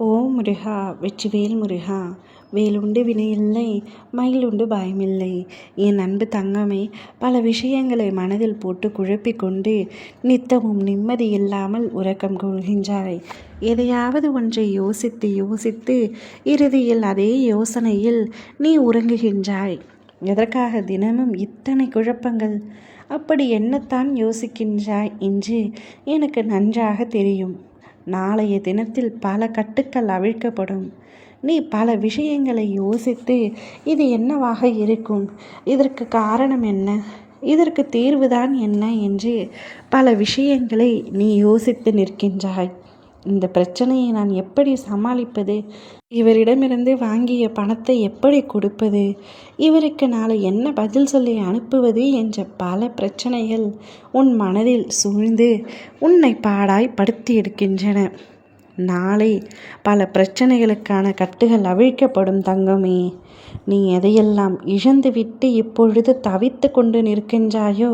ஓ முருகா வெற்றிவேல் முருகா வேலுண்டு வினையில்லை மயிலுண்டு பயமில்லை. என் அன்பு தங்கமே பல விஷயங்களை மனதில் போட்டு குழப்பிக்கொண்டு நித்தமும் நிம்மதி இல்லாமல் உறக்கம் கொள்கின்றாய். எதையாவது ஒன்றை யோசித்து யோசித்து இறுதியில் அதே யோசனையில் நீ உறங்குகின்றாய். எதற்காக தினமும் இத்தனை குழப்பங்கள்? அப்படி என்னத்தான் யோசிக்கின்றாய் என்று எனக்கு நன்றாக தெரியும். நாளைய தினத்தில் பல கட்டுக்கள் அவிழ்க்கப்படும். நீ பல விஷயங்களை யோசித்து இது என்னவாக இருக்கும்? இதற்கு காரணம் என்ன? இதற்கு தீர்வுதான் என்ன? என்று பல விஷயங்களை நீ யோசித்து நிற்கின்றாய். இந்த பிரச்சனையை நான் எப்படி சமாளிப்பது? இவரிடமிருந்து வாங்கிய பணத்தை எப்படி கொடுப்பது? இவருக்கு நாளை என்ன பதில் சொல்லி அனுப்புவது என்ற பல பிரச்சனைகள் உன் மனதில் சூழ்ந்து உன்னை பாடாய் படுத்தி எடுக்கின்றன நாளை பல பிரச்சனைகளுக்கான கட்டுகள் அவிழ்க்கப்படும் தங்கமே. நீ எதையெல்லாம் இழந்துவிட்டு இப்பொழுது தவித்து கொண்டு நிற்கின்றாயோ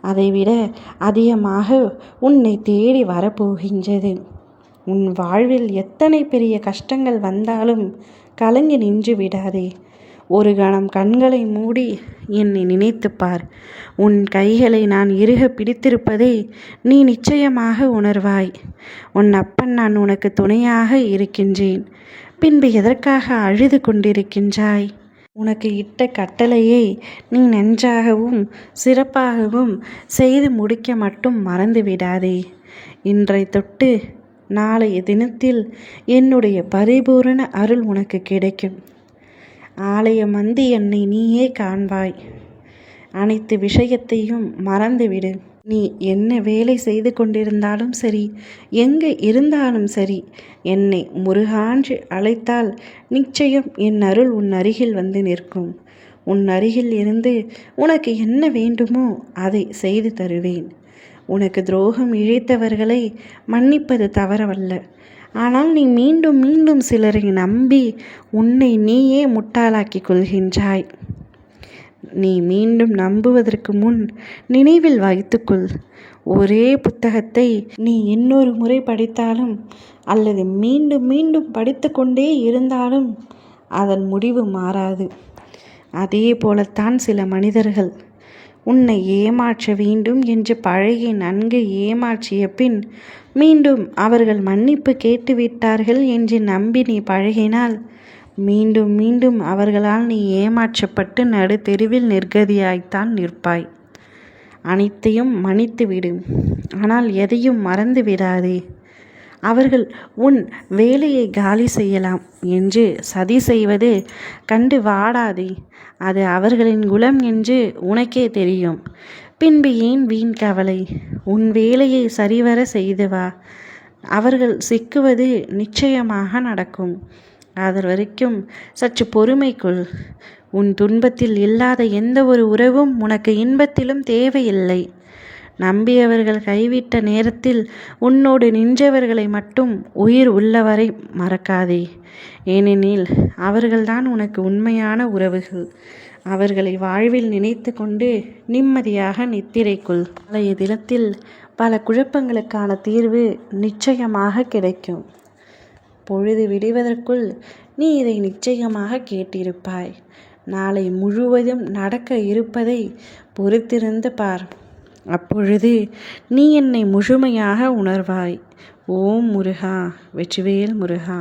அதைவிட அதிகமாக உன்னை தேடி வரப்போகின்றது. உன் வாழ்வில் எத்தனை பெரிய கஷ்டங்கள் வந்தாலும் கலங்கி நின்று விடாதே. ஒரு கணம் கண்களை மூடி என்னை நினைத்துப்பார் உன் கைகளை நான் இறுக பிடித்திருப்பதை நீ நிச்சயமாக உணர்வாய். உன் அப்பன் நான் உனக்கு துணையாக இருக்கின்றேன். பின்பு எதற்காக அழுது கொண்டிருக்கின்றாய்? உனக்கு இட்ட கட்டளையை நீ நன்றாகவும் சிறப்பாகவும் செய்து முடிக்க மட்டும் மறந்து விடாதே. இன்றை தொட்டு நாளைய தினத்தில் என்னுடைய பரிபூரண அருள் உனக்கு கிடைக்கும். ஆலயம் மந்தி என்னை நீயே காண்பாய். அனைத்து விஷயத்தையும் மறந்துவிடு. நீ என்ன வேலை செய்து கொண்டிருந்தாலும் சரி எங்கே இருந்தாலும் சரி என்னை முருகான்று அழைத்தால் நிச்சயம் என் அருள் உன் அருகில் வந்து நிற்கும். உன் அருகில் இருந்து உனக்கு என்ன வேண்டுமோ அதை செய்து தருவேன். உனக்கு துரோகம் இழைத்தவர்களை மன்னிப்பது தவறவல்ல. ஆனால் நீ மீண்டும் மீண்டும் சிலரை நம்பி உன்னை நீயே முட்டாளாக்கிக் கொள்கின்றாய். நீ மீண்டும் நம்புவதற்கு முன் நினைவில் வைத்துக்கொள். ஒரே புத்தகத்தை நீ இன்னொரு முறை படித்தாலும் அல்லது மீண்டும் மீண்டும் படித்து கொண்டே இருந்தாலும் அதன் முடிவு மாறாது. அதே போலத்தான் சில மனிதர்கள் உன்னை ஏமாற்ற வேண்டும் என்று பழகி நன்கு ஏமாற்றிய பின் மீண்டும் அவர்கள் மன்னிப்பு கேட்டுவிட்டார்கள் என்று நம்பி நீ பழகினால் மீண்டும் மீண்டும் அவர்களால் நீ ஏமாற்றப்பட்டு நடு தெருவில் நிர்கதியாய்த்தான் நிற்பாய். அனைத்தையும் மன்னித்து விடு ஆனால் எதையும் மறந்து விடாதே அவர்கள் உன் வேலையை காலி செய்யலாம் என்று சதி செய்வது கண்டு வாடாதே அது அவர்களின் குலம் என்று உனக்கே தெரியும். பின்பு ஏன் வீண் கவலை? உன் வேலையை சரிவர செய்து வா. அவர்கள் சிக்குவது நிச்சயமாக நடக்கும். அது வரைக்கும் சற்று பொறுமைக்குள் உன் துன்பத்தில் இல்லாத எந்த ஒரு உறவும் உனக்கு இன்பத்திலும் தேவையில்லை. நம்பியவர்கள் கைவிட்ட நேரத்தில் உன்னோடு நின்றவர்களை மட்டும் உயிர் உள்ளவரை மறக்காதே. ஏனெனில் அவர்கள்தான் உனக்கு உண்மையான உறவுகள். அவர்களை வாழ்வில் நினைத்து கொண்டு நிம்மதியாக நித்திரைக்குள். நாளைய தினத்தில் பல குழப்பங்களுக்கான தீர்வு நிச்சயமாக கிடைக்கும். பொழுது விடுவதற்குள் நீ இதை நிச்சயமாக கேட்டிருப்பாய். நாளை முழுவதும் நடக்க இருப்பதை பொறுத்திருந்து பார். அப்பொழுது நீ என்னை முழுமையாக உணர்வாய். ஓம் முருகா வெற்றிவேல் முருகா.